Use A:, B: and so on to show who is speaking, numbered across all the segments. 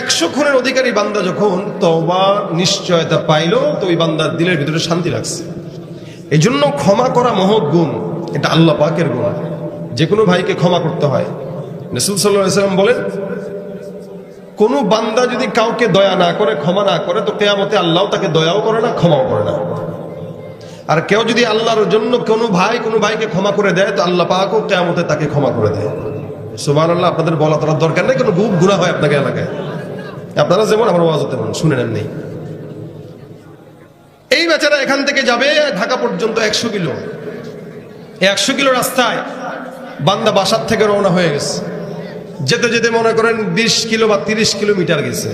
A: একশো খুনের অধিকারী বান্দা যখন তবা নিশ্চয়তা পাইল, তো ওই বান্দার দিলের ভিতরে শান্তি লাগছে। এই জন্য ক্ষমা করা মহৎ গুণ, এটা আল্লাহ পাকের গুণ। যে কোনো ভাইকে ক্ষমা করতে হয়। নসুল সাল্লাম বলেন, কোন বান্দা যদি কাউকে দয়া না করে, ক্ষমা না করে, তো কেয়ামতে আল্লাহ তাকে দয়াও করে না, ক্ষমাও করে না। আর কেউ যদি আল্লাহর জন্য কোনো ভাই, কোনো ভাইকে ক্ষমা করে দেয়, তো আল্লাহ পাকও কেয়ামতে তাকে ক্ষমা করে দেয়। সুবাহ আল্লাহ আপনাদের বলা তোলার দরকার নেই, কোনো গুপ গুণা হয় আপনাকে এলাকায়। আপনারা যেমন আমার ওয়াজ তেমন শুনে নেন নেই এই বেচারা এখান থেকে যাবে, ঢাকা পর্যন্ত একশো কিলো। একশো কিলো রাস্তায় বান্দা বাসার থেকে রওনা হয়ে গেছে। যেতে যেতে মনে করেন বিশ কিলো বা তিরিশ কিলোমিটার গেছে।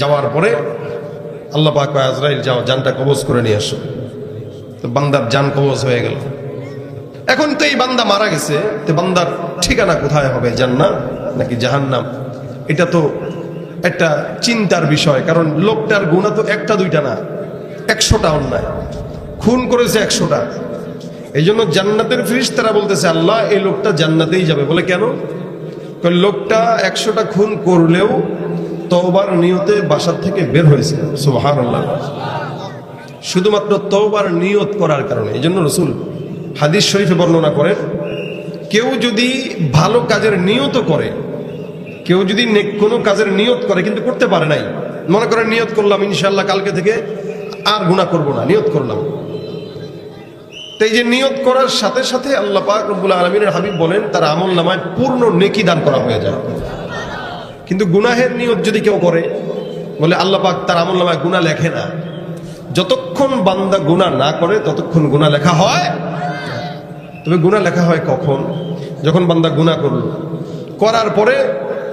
A: যাওয়ার পরে আল্লাহ পাক আজরাইল যাও জানটা কবজ করে নিয়ে আসো। তো বান্দার জান কবজ হয়ে গেল। এখন তো এই বান্দা মারা গেছে, তো বান্দার ঠিকানা কোথায় হবে, জান্নাত নাকি জাহান্নাম? এটা তো একটা চিন্তার বিষয়, কারণ লোকটার গুণা তো একটা, দুইটা না, একশোটা অন্যায়। খুন করেছে একশোটা। এই জন্য জান্নাতের ফিরিস তারা বলতেছে, আল্লাহ, এই লোকটা জান্নাতেই যাবে। বলে কেন? লোকটা একশোটা খুন করলেও তওবার নিয়তে বাসার থেকে বের হয়েছে। সুবাহান আল্লাহ শুধুমাত্র তওবার নিয়ত করার কারণে। এই জন্য রসুল হাদিস শরীফে বর্ণনা করেন, কেউ যদি ভালো কাজের নিয়ত করে কেউ যদি কোনো কাজের নিয়ত করে কিন্তু করতে পারে নাই, মনে করেন নিয়ত করলাম ইনশাল্লাহ কালকে থেকে আর গুণা করব না, নিয়ত করলাম। তো এই যে নিয়ত করার সাথে সাথে আল্লাহ পাক রব্বুল আলমিনের হাবিব বলেন, তার আমল নামায় পূর্ণ নেকি দান করা হয়ে যায়। কিন্তু গুনাহের নিয়ত যদি কেউ করে, বলে আল্লাহ পাক তার আমল নামায় গুণা লেখে না। যতক্ষণ বান্দা গুণা না করে, ততক্ষণ গুণা লেখা হয় তবে গুণা লেখা হয় কখন? যখন বান্দা গুণা করল। করার পরে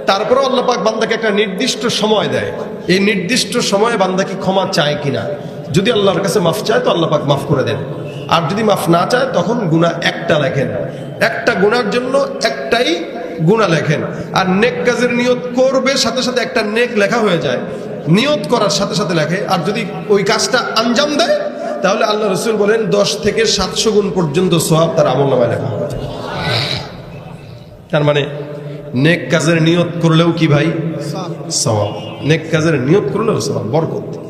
A: তারপরে আল্লাহ পাক বান্দাকে একটা নির্দিষ্ট সময় দেয়। এই নির্দিষ্ট সময়ে বান্দা কি ক্ষমা চায় কিনা? যদি আল্লাহর কাছে মাফ চায়, তো আল্লাহ পাক মাফ করে দেন। আর যদি মাফ না চায়, তখন গুণা একটা লেখেন। একটা গুণার জন্য একটাই গুণা লেখেন। আর নেক কাজের নিয়ত করবে, সাথে সাথে একটা নেক লেখা হয়ে যায়। নিয়ত করার সাথে সাথে লেখে। আর যদি ওই কাজটা আঞ্জাম দেয়, তাহলে আল্লাহ রসুল বলেন, দশ থেকে সাতশো গুণ পর্যন্ত সোহাব তার আমল নামায় লেখা তার মানে নেক কাজের নিয়ত করলেও কি ভাই? সওয়াব। নেক কাজের নিয়ত করলেও সওয়াব বরকত।